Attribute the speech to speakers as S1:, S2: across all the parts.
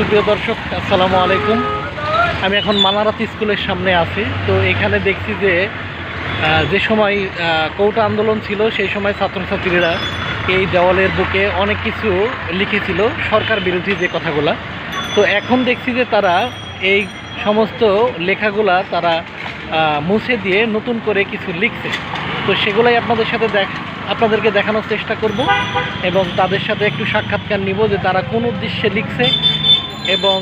S1: সুপ্রিয় দর্শক, আসসালামু আলাইকুম। আমি এখন মানারাত স্কুলের সামনে আছি। তো এখানে দেখছি যে যে সময় কৌটা আন্দোলন ছিল, সেই সময় ছাত্রছাত্রীরা এই দেওয়ালের বুকে অনেক কিছু লিখেছিল, সরকার বিরোধী যে কথাগুলা। তো এখন দেখছি যে তারা এই সমস্ত লেখাগুলা তারা মুছে দিয়ে নতুন করে কিছু লিখছে। তো সেগুলাই আপনাদের সাথে দেখ, আপনাদেরকে দেখানোর চেষ্টা করব এবং তাদের সাথে একটু সাক্ষাৎকার নিব যে তারা কোন উদ্দেশ্যে লিখছে এবং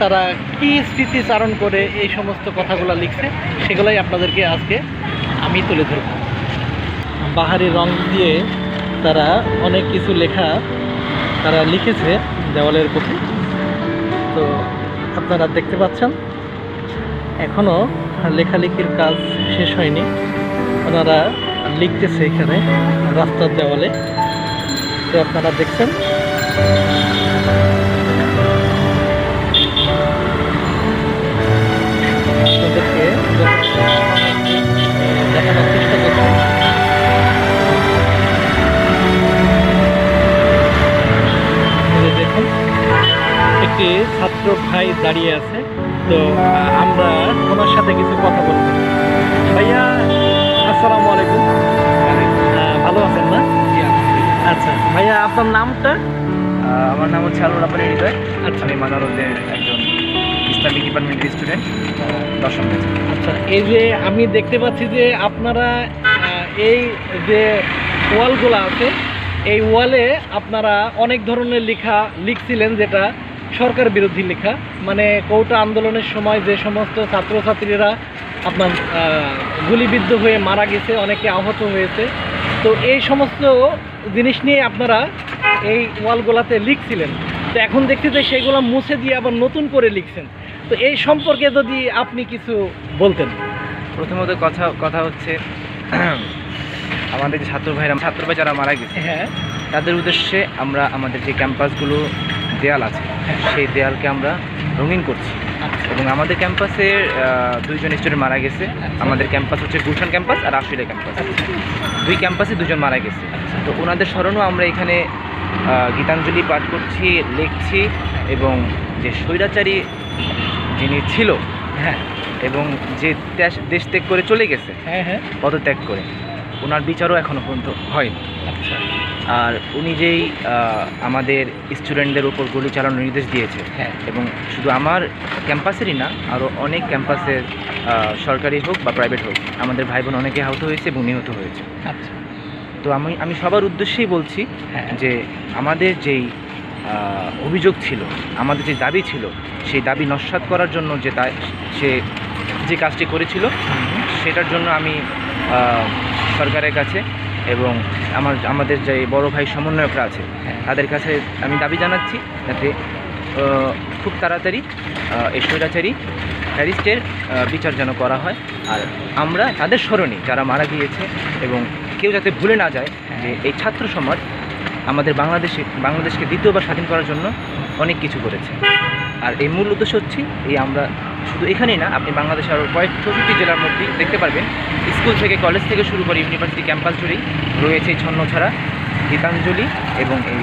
S1: তারা কি স্মৃতিচারণ করে এই সমস্ত কথাগুলো লিখছে, সেগুলাই আপনাদেরকে আজকে আমি তুলে ধরব। বাহারি রং দিয়ে তারা অনেক কিছু লেখা তারা লিখেছে দেওয়ালের প্রতি। তো আপনারা দেখতে পাচ্ছেন এখনও লেখালেখির কাজ শেষ হয়নি। ওনারা লিখতেছে এখানে রাস্তার দেওয়ালে। তো আপনারা দেখছেন। ছাত্র ভাই দাঁড়িয়ে আছে। তো আমরা ওনার সাথে কিছু কথা বলব। ভাইয়া আসসালামু আলাইকুম। ভালো আছেন না? আচ্ছা ভাইয়া আপনার নামটা?
S2: আমার নাম হচ্ছে আলুর আপারি হৃদয়
S1: আচ্ছা।
S2: আমি মাদারতের একজন ইসলামিক ডিপার্টমেন্টের স্টুডেন্ট দশম
S1: আচ্ছা এই যে আমি দেখতে পাচ্ছি যে আপনারা এই যে ওয়ালগুলো আছে এই ওয়ালে আপনারা অনেক ধরনের লেখা লিখছিলেন যেটা সরকার বিরোধী লেখা মানে কৌটা আন্দোলনের সময় যে সমস্ত ছাত্রছাত্রীরা আপনার গুলিবিদ্ধ হয়ে মারা গেছে অনেকে আহত হয়েছে। তো এই সমস্ত জিনিস নিয়ে আপনারা এই ওয়ালগুলাতে লিখছিলেন। তো এখন দেখছি যে সেগুলো মুছে দিয়ে আবার নতুন করে লিখছেন। তো এই সম্পর্কে যদি আপনি কিছু বলতেন।
S2: প্রথমত কথা কথা হচ্ছে আমাদের যে ছাত্র ভাইরা ছাত্র ভাই যারা মারা গেছে
S1: হ্যাঁ।
S2: তাদের উদ্দেশ্যে আমরা আমাদের যে ক্যাম্পাসগুলো দেয়াল আছে। সেই দেয়ালকে আমরা রঙিন করছি। এবং আমাদের ক্যাম্পাসে দুইজন স্টুডেন্ট মারা গেছে। আমাদের ক্যাম্পাস হচ্ছে গুলশান ক্যাম্পাস আর আশুলিয়া ক্যাম্পাস। দুই ক্যাম্পাসে দুজন মারা গেছে। তো ওনাদের স্মরণও আমরা এখানে গীতাঞ্জলি পাঠ করছি লিখছি এবং যে স্বৈরাচারী যিনি ছিল
S1: হ্যাঁ
S2: এবং যে দেশ- ত্যাগ করে চলে গেছে
S1: হ্যাঁ হ্যাঁ।
S2: পদত্যাগ করে ওনার বিচারও এখনও পর্যন্ত হয়নি। আর উনি যেই আমাদের স্টুডেন্টদের উপর গুলি চালানোর নির্দেশ দিয়েছে।
S1: হ্যাঁ।
S2: এবং শুধু আমার ক্যাম্পাসেরই না আরও অনেক ক্যাম্পাসের সরকারি হোক বা প্রাইভেট হোক আমাদের ভাই বোন অনেকে আহত হয়েছে এবং নিহত হয়েছে।
S1: আচ্ছা।
S2: তো আমি আমি সবার উদ্দেশ্যেই বলছি
S1: হ্যাঁ।
S2: যে আমাদের যেই অভিযোগ ছিল আমাদের যে দাবি ছিল সেই দাবি নস্বাত করার জন্য যে তা সে যে কাজটি করেছিল সেটার জন্য আমি সরকারের কাছে এবং আমার আমাদের যে বড় ভাই সমন্বয়করা আছে
S1: হ্যাঁ।
S2: তাদের কাছে আমি দাবি জানাচ্ছি যাতে খুব তাড়াতাড়ি এই স্বৈরাচারী প্যারিস্টের বিচার যেন করা হয়। আর আমরা তাদের স্মরণে যারা মারা গিয়েছে এবং কেউ যাতে ভুলে না যায় যে এই ছাত্র সমাজ আমাদের বাংলাদেশে বাংলাদেশকে দ্বিতীয়বার স্বাধীন করার জন্য অনেক কিছু করেছে। আর এই মূল উদ্দেশ্য হচ্ছে এই আমরা শুধু এখানেই না আপনি বাংলাদেশের আরও কয়েক চৌষট্টি জেলার মধ্যে দেখতে পারবেন। স্কুল থেকে কলেজ থেকে শুরু করে ইউনিভার্সিটি ক্যাম্পাস জুড়েই রয়েছে এই ছন্ন ছাড়া গীতাঞ্জলি এবং এই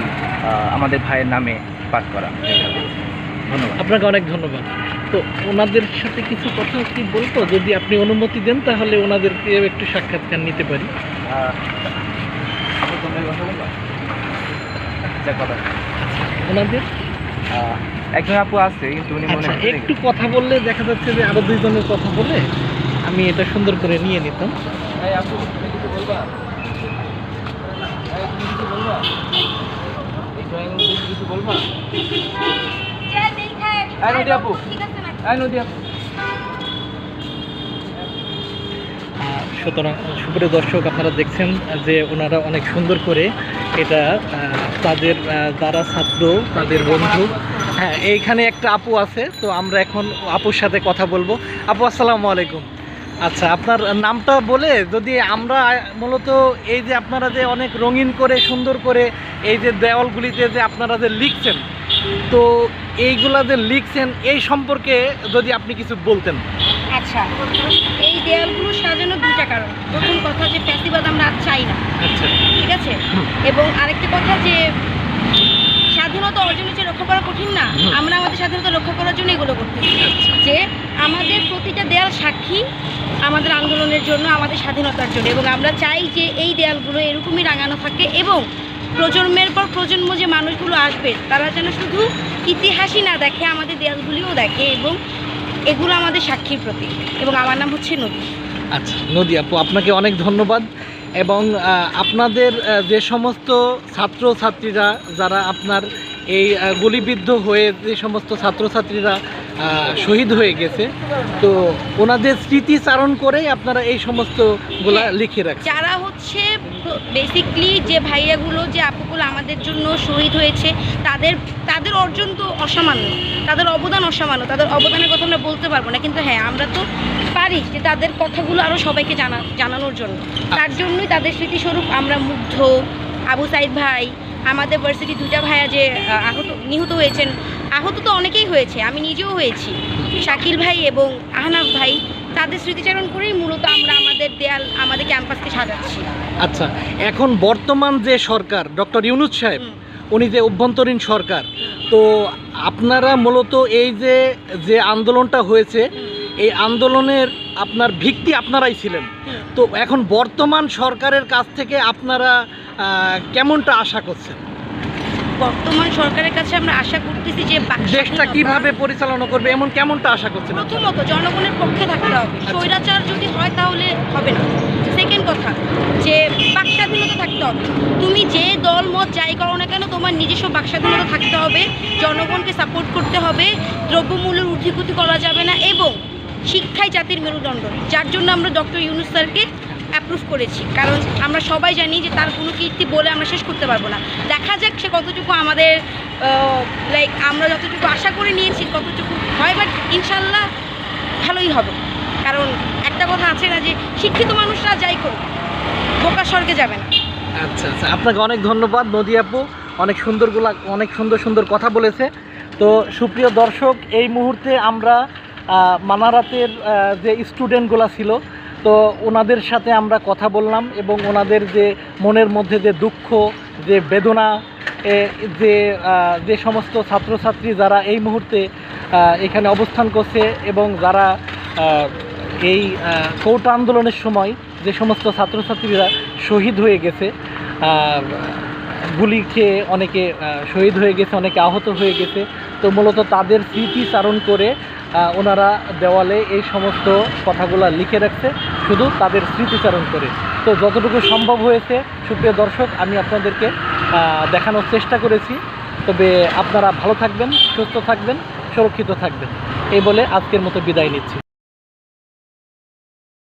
S2: আমাদের ভাইয়ের নামে পাঠ করা। ধন্যবাদ।
S1: আপনাকে অনেক ধন্যবাদ। তো ওনাদের সাথে কিছু কথা কি বলতো? যদি আপনি অনুমতি দেন তাহলে ওনাদেরকে একটু সাক্ষাৎকার নিতে পারি? ওনাদের?
S2: একজন আপু আছে কিন্তু উনি মনে
S1: আচ্ছা
S2: হয়
S1: একটু কথা বললে দেখা যাচ্ছে যে আরও দুইজনের কথা বলে আমি এটা সুন্দর করে নিয়ে নিতাম।
S2: ভাই আপু তুমি কিছু বলবা? কিছু বলবা? আপু। নদী আপু।
S1: সুতরাং সুপ্রিয় দর্শক, আপনারা দেখছেন যে ওনারা অনেক সুন্দর করে এটা তাদের যারা ছাত্র, তাদের বন্ধু। হ্যাঁ এইখানে একটা আপু আছে, তো আমরা এখন আপুর সাথে কথা বলব। আপু, আসসালামু আলাইকুম। আচ্ছা আপনার নামটা বলে যদি আমরা মূলত এই যে আপনারা যে অনেক রঙিন করে, সুন্দর করে এই যে দেওয়ালগুলিতে যে আপনারা যে লিখছেন, তো এইগুলা যে লিখছেন, এই সম্পর্কে যদি আপনি কিছু বলতেন।
S3: আচ্ছা এই দেয়ালগুলো সাজানো দুইটা কারণ। প্রথম কথা যে ফ্যাসিবাদ আমরা আর চাই না।
S1: আচ্ছা।
S3: ঠিক আছে? এবং আরেকটি কথা যে স্বাধীনতা অর্জনের যে রক্ষা করা কঠিন না। আমরা আমাদের স্বাধীনতা রক্ষা করার জন্য এগুলো করতেছি যে আমাদের প্রতিটা দেয়াল সাক্ষী আমাদের আন্দোলনের জন্য আমাদের স্বাধীনতার জন্য। এবং আমরা চাই যে এই দেয়ালগুলো এরকমই রাঙানো থাকে এবং প্রজন্মের পর প্রজন্ম যে মানুষগুলো আসবে তারা যেন শুধু ইতিহাসই না দেখে আমাদের দেয়ালগুলিও দেখে এবং এগুলো আমাদের সাক্ষীর প্রতীক এবং আমার নাম হচ্ছে নদী।
S1: আচ্ছা নদী আপু, আপনাকে অনেক ধন্যবাদ এবং আপনাদের যে সমস্ত ছাত্র ছাত্রীরা যারা আপনার এই গুলিবিদ্ধ হয়ে যে সমস্ত ছাত্রছাত্রীরা শহীদ হয়ে গেছে। তো ওনাদের স্মৃতিচারণ করেই আপনারা এই সমস্তগুলা লিখে রাখছেন।
S3: যারা হচ্ছে বেসিকলি যে ভাইয়াগুলো যে আপুগুলো আমাদের জন্য শহীদ হয়েছে তাদের তাদের অর্জন তো অসামান্য তাদের অবদান অসামান্য তাদের অবদানের কথা আমরা বলতে পারব না। কিন্তু হ্যাঁ আমরা তো পারি যে তাদের কথাগুলো আরও সবাইকে জানা জানানোর জন্য। তার জন্যই তাদের স্মৃতিস্বরূপ আমরা মুগ্ধ আবু সাইদ ভাই আমাদের ভার্সিটি দুটা ভাইয়া যে আহত নিহত হয়েছেন আহত তো অনেকেই হয়েছে আমি নিজেও হয়েছি। শাকিল ভাই এবং আহনাফ ভাই তাদের স্মৃতিচারণ করেই মূলত আমরা আমাদের দেয়াল আমাদের ক্যাম্পাসকে সাজাচ্ছি।
S1: আচ্ছা এখন বর্তমান যে সরকার ডক্টর ইউনুস সাহেব উনি যে অভ্যন্তরীণ সরকার তো আপনারা মূলত এই যে যে আন্দোলনটা হয়েছে এই আন্দোলনের আপনার ভিত্তি আপনারাই ছিলেন। তো এখন বর্তমান সরকারের কাছ থেকে আপনারা কেমনটা আশা করছেন?
S3: বর্তমান সরকারের কাছে আমরা আশা করতেছি যে
S1: দেশটা কীভাবে পরিচালনা করবে এমন কেমনটা আশা করছেন
S3: প্রথমত জনগণের পক্ষে থাকতে হবে।
S1: আচ্ছা।
S3: স্বৈরাচার যদি হয় তাহলে হবে না। সেকেন্ড কথা যে বাক স্বাধীনতা থাকতে হবে। তুমি যে দল মত যাই করো না কেন তোমার নিজস্ব বাক স্বাধীনতা থাকতে হবে। জনগণকে সাপোর্ট করতে হবে। দ্রব্যমূল্যের ঊর্ধ্বগতি করা যাবে না এবং শিক্ষাই জাতির মেরুদণ্ড। যার জন্য আমরা ডক্টর ইউনুস স্যারকে অ্যাপ্রুভ করেছি। কারণ আমরা সবাই জানি যে তার কোনো কীর্তি বলে আমরা শেষ করতে পারব না। দেখা যাক সে কতটুকু আমাদের লাইক আমরা যতটুকু আশা করে নিয়েছি কতটুকু হয় বাট ইনশাল্লাহ ভালোই হবে। কারণ একটা কথা আছে না যে, শিক্ষিত মানুষরা যাই করুক, বোকা স্বর্গে যাবে না।
S1: আচ্ছা আচ্ছা আপনাকে অনেক ধন্যবাদ, নদী আপু। অনেক সুন্দরগুলা অনেক সুন্দর সুন্দর কথা বলেছে। তো সুপ্রিয় দর্শক, এই মুহূর্তে আমরা মানারাতের যে স্টুডেন্টগুলো ছিল তো ওনাদের সাথে আমরা কথা বললাম এবং ওনাদের যে মনের মধ্যে যে দুঃখ, যে বেদনা যে যে সমস্ত ছাত্রছাত্রী যারা এই মুহূর্তে এখানে অবস্থান করছে এবং যারা এই কোটা আন্দোলনের সময় যে সমস্ত ছাত্রছাত্রীরা শহীদ হয়ে গেছে গুলি খেয়ে অনেকে শহীদ হয়ে গেছে, অনেকে আহত হয়ে গেছে, তো মূলত তাদের স্মৃতিচারণ করে ওনারা দেওয়ালে এই সমস্ত কথাগুলো লিখে রাখছে, শুধু তাদের স্মৃতিচারণ করে। তো যতটুকু সম্ভব হয়েছে, সুপ্রিয় দর্শক, আমি আপনাদেরকে দেখানোর চেষ্টা করেছি। তবে আপনারা ভালো থাকবেন, সুস্থ থাকবেন, সুরক্ষিত থাকবেন। এই বলে আজকের মতো বিদায় নিচ্ছি।